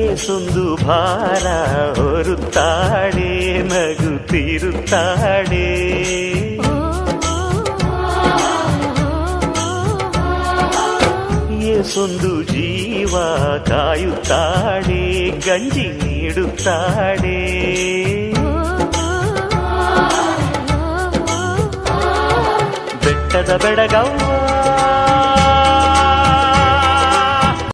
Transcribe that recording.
ಏಸೊಂದು ಭಾರ ಹೊರುತ್ತಾಳೆ ನಗುತ್ತಿರುತ್ತಾಳೆ ಏಸೊಂದು ಜೀವ ಕಾಯುತ್ತಾಳೆ ಗಂಜಿ ನೀಡುತ್ತಾಳೆ ಬೆಟ್ಟದ ಬೆಡಗವ್ವ